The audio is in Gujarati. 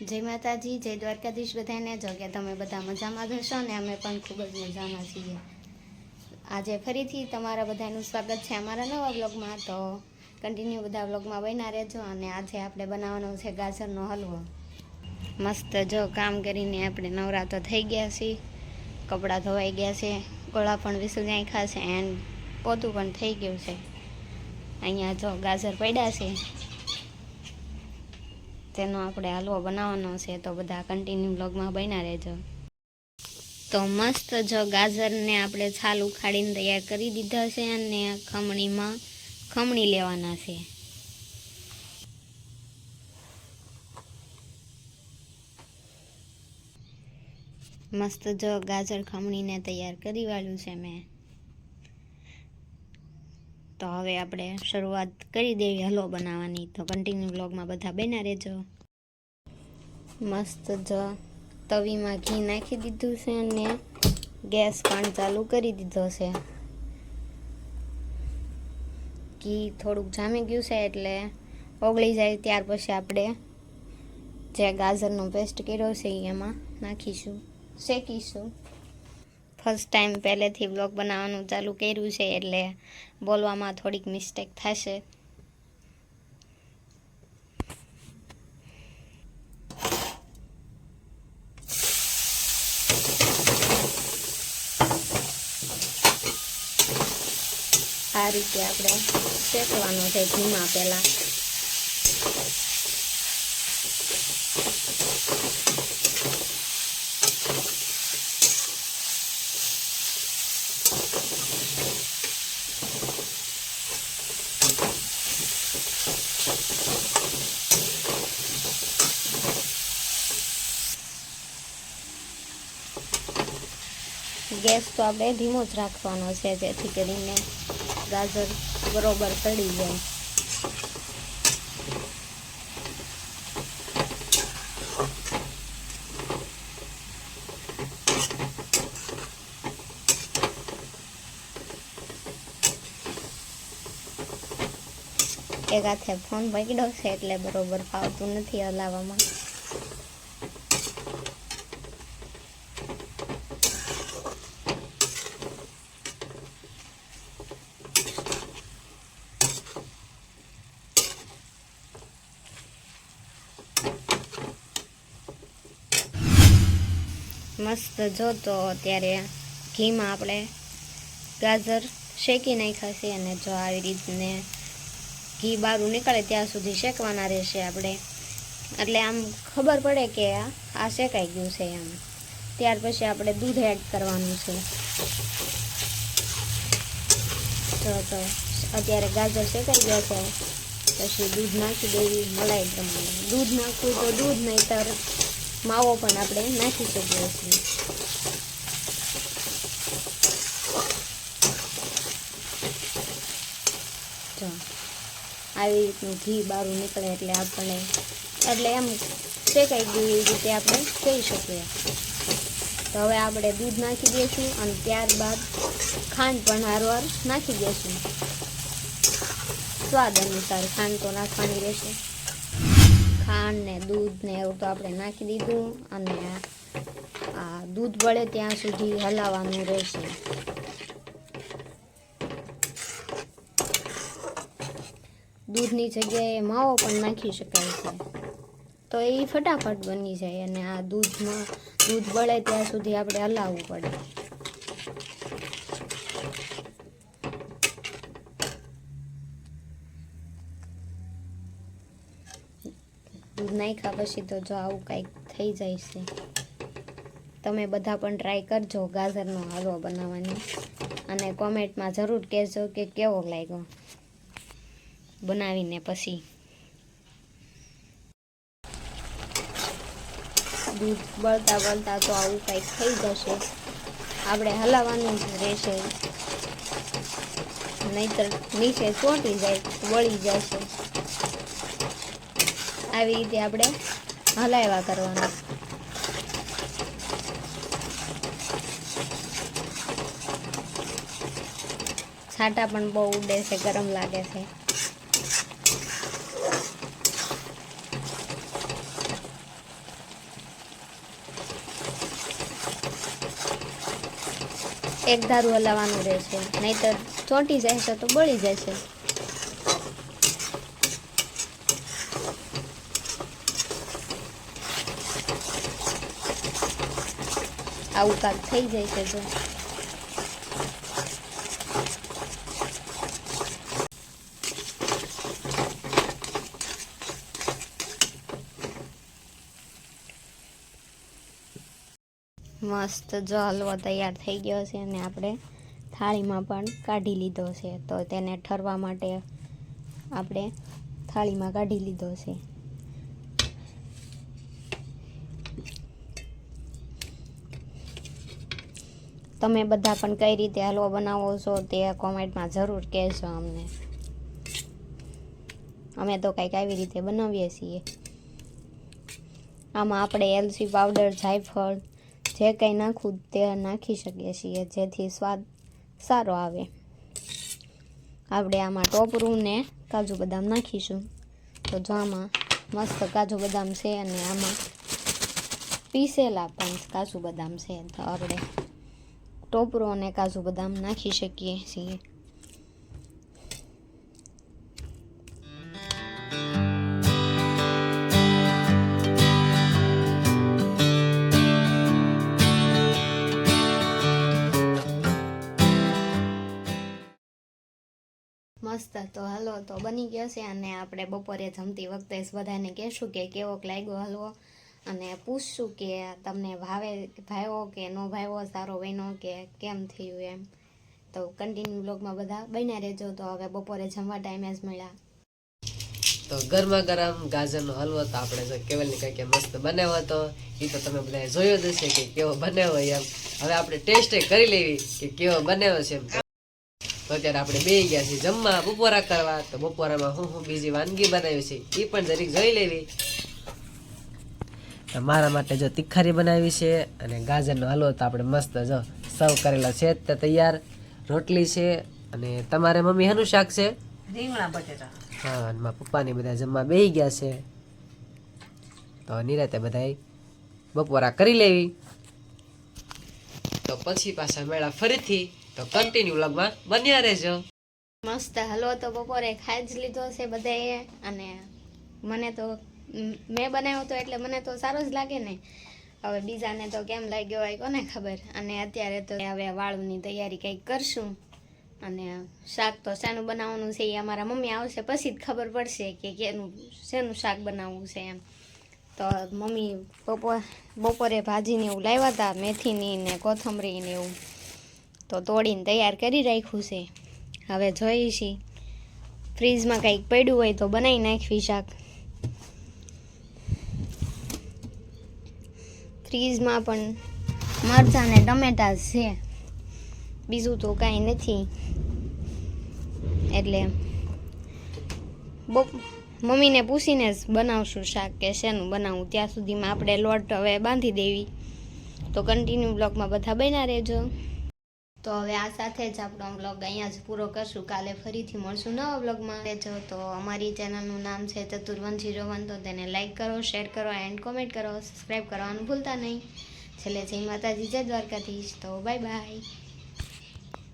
જય માતાજી, જય દ્વારકાધીશ બધાને જો કે તમે બધા મજામાં હશો ને અમે પણ ખૂબ જ મજામાં છીએ. આજે ફરીથી તમારા બધાનું સ્વાગત છે અમારા નવા બ્લોગમાં તો કન્ટિન્યુ બધા બ્લોગમાં બન્યા રહેજો અને આજે આપણે બનાવવાનો છે ગાજરનો હલવો. મસ્ત જો કામ કરીને આપણે નવરા તો થઈ ગયા છીએ. કપડાં ધોવાઈ ગયા છે, ગોળા પણ વિસુ નાખ્યા છે એન્ડ પોતું પણ થઈ ગયું છે. અહીંયા જો ગાજર પડ્યા છે. તેનો આપણે હલવો બનાવવાનો છે, તો બધા કન્ટિન્યુ બ્લોગમાં બન્યા રહેજો. તો મસ્ત જો ગાજરને આપણે છાલ ઉખાડીને તૈયાર કરી દીધા છે અને ખમણીમાં ખમણી લેવાના છે. મસ્ત જો ગાજર ખમણીને તૈયાર કરી વાળ્યું છે મેં. તો હવે આપણે શરૂઆત કરી દેવી હલવો બનાવવાની. તો કન્ટિન્યુ બ્લોગમાં બધા બના રહેજો. મસ્ત જો તવીમાં ઘી નાખી દીધું છે અને ગેસ પણ ચાલુ કરી દીધો છે. ઘી થોડુંક જામી ગયું છે એટલે ઓગળી જાય ત્યાર પછી આપણે જે ગાજરનો પેસ્ટ કર્યો છે એમાં નાખીશું, શેકીશું. ફર્સ્ટ ટાઈમ પહેલેથી બ્લોગ બનાવવાનું ચાલુ કર્યું છે એટલે બોલવામાં થોડીક મિસ્ટેક થશે. આ રીતે આપણે શેકવાનો છે ઘીમાં પહેલાં. ગેસ તો આપણે ધીમો જ રાખવાનો છે, જેથી કરીને ગાજર બરોબર તળી જાય. એક હાથે ફોન પકડ્યો છે, એટલે બરોબર ફાવતું નથી હલાવવામાં. મસ્ત જો તો અત્યારે ઘીમાં આપણે ગાજર શેકી નાખ્યા છે અને જો આવી રીતને ઘી બારું નીકળે ત્યાં સુધી શેકવાના રહેશે આપણે. એટલે આમ ખબર પડે કે આ શેકાઈ ગયું છે એમ. ત્યાર પછી આપણે દૂધ એડ કરવાનું છે. તો તો અત્યારે ગાજર શેકાઈ ગયા છે. પછી દૂધ નાખી દેવી, મલાઈ પ્રમાણે. દૂધ નાખવું તો દૂધ નહીંતર માવો પણ આપણે નાખી શકીએ છીએ. આવી રીતનું ઘી બારું નીકળે એટલે આપણે, એટલે એમ શેકાઈ ગયું એવી રીતે આપણે કહી શકીએ. તો હવે આપણે દૂધ નાખી દઈશું અને ત્યારબાદ ખાંડ પણ હારવાર નાખી દઈશું. સ્વાદ અનુસાર ખાંડ તો નાખવાની રહેશે. ખાંડ ને દૂધ ને એવું તો આપણે નાખી દીધું અને આ દૂધ બળે ત્યાં સુધી હલાવવાનું રહેશે. દૂધની જગ્યાએ માવો પણ નાખી શકાય છે. તો એ ફટાફટ બની જાય અને આ દૂધમાં, દૂધ બળે ત્યાં સુધી આપણે હલાવવું પડે. દૂધ નાખ્યા પછી તો જો આવું કંઈક થઈ જાય છે. તમે બધા પણ ટ્રાય કરજો ગાજરનો હલવો બનાવવાની. અને કોમેન્ટમાં જરૂર કહેજો કે કેવો લાગ્યો બનાવીને પછી. દૂધ બળતા બળતા તો આવું કંઈક થઈ જશે. આપણે હલાવવાનું જ રહેશે. નહીતર નીચે ચોંટી જાય વળી જશે. આવી રીતે આપણે હલાવ્યા કરવાનું. છાંટા પણ બહુ ઉડે છે, ગરમ લાગે છે. એક ધારું હલાવવાનું રહેશે નહીં તો ચોંટી જશે તો બળી જાય છે. આવું કાંક થઈ જાય છે જો મસ્ત જો હલવો તૈયાર થઈ ગયો છે અને આપણે થાળીમાં પણ કાઢી લીધો છે. તો તેને ઠરવા માટે આપણે થાળીમાં કાઢી લીધો છે. તમે બધા પણ કઈ રીતે હલવો બનાવો છો તે કોમેન્ટમાં જરૂર કહેશો અમને. અમે તો કંઈક આવી રીતે બનાવીએ છીએ. આમાં આપણે એલચી પાવડર, જાયફળ, જે કંઈ નાખવું તે નાખી શકીએ છીએ, જેથી સ્વાદ સારો આવે. આપણે આમાં ટોપરું કાજુ બદામ નાખીશું. તો જો મસ્ત કાજુ બદામ છે અને આમાં પીસેલા પણ કાજુ બદામ છે તો આપણે ટોપરો અને કાજુ બદામ નાખી શકીએ છીએ મસ્ત તો હલવો તો બની ગયો છે અને આપણે બપોરે જમતી વખતે બધાને કહેશું કે કેવોક લાગ્યો હલવો અને પૂછશું કે તમને ભાવે, ભાવ્યો કે નો ભાવ્યો, સારો બન્યો કે કેમ થયું એમ. તો કન્ટિન્યુ બ્લોગમાં બધા બન્યા રહેજો. તો હવે બપોરે જમવા ટાઈમે જ મળ્યા. તો ગરમા ગરમ ગાજરનો હલવો તો આપણે કેવલની કંઈક મસ્ત બનાવ્યો હતો એ તો તમે બધાએ જોયો જ હશે કે કેવો બનાવ્યો એમ. હવે આપણે ટેસ્ટ કરી લેવી કે કેવો બનાવ્યો છે એમ. તો અત્યારે આપણે બે ગયા છીએ જમવા બપોરા કરવા. તો બપોરામાં હું હું બીજી વાનગી બનાવી છે એ પણ જરીક જોઈ લેવી. મારા માટે જો તિખારી બનાવી છે અને ગાજરનો હલવો તો આપણે મસ્ત જો સર્વ કરેલા છે. તે તૈયાર રોટલી છે અને તમારે મમ્મી હેનું શાક છે? રીંગણા બટેટા. હા અને મારા પપ્પાને બધા જમવા બેસી ગયા છે. તો નિરાતે બધાએ બપોરા કરી લેવી. તો પછી પાછા મેળા ફરીથી. તો કન્ટિન્યુ લગમાં બન્યા રહેજો. મસ્ત હલવો તો બપોરે ખાઈ જ લીધો છે બધાએ અને મને તો મ, બનાવ્યો તો એટલે મને તો સારો જ લાગે ને. હવે બીજાને તો કેમ લાગ્યો હોય કોને ખબર? અને અત્યારે તો હવે વાળુની તૈયારી કંઈક કરશું. અને શાક તો શાનું બનાવવાનું છે એ અમારા મમ્મી આવશે પછી જ ખબર પડશે કે કેનું શેનું શાક બનાવવું છે એમ. તો મમ્મી બપોર બપોરે ભાજીને એવું લાવ્યા હતા મેથીની ને કોથમરી ને એવું. તો તોડીને તૈયાર કરી રાખ્યું છે. હવે જોઈશી. ફ્રીજમાં કંઈક પડ્યું હોય તો બનાવી નાખવી શાક. ફ્રીજમાં પણ મરચાં ને ટમેટા છે. બીજું તો કાંઈ નથી. એટલે મમ્મીને પૂછીને જ બનાવશું શાક કે શેનું બનાવવું ત્યાં સુધીમાં આપણે લોટ હવે બાંધી દેવી. તો કન્ટિન્યુ બ્લોગમાં બધા બન્યા રહેજો. તો હવે આ સાથે જ આપણો બ્લોગ અહીંયા જ પૂરો કરશું. કાલે ફરીથી મળશું નવા બ્લોગમાં રહેજો તો અમારી ચેનલનું નામ છે ચતુર્વન જીરો વન તો તેને લાઇક કરો શેર કરો એન્ડ કોમેન્ટ કરો. સબસ્ક્રાઈબ કરવાનું ભૂલતા નહીં. છેલ્લે જય માતાજી, જય દ્વારકાધીશ. તો બાય બાય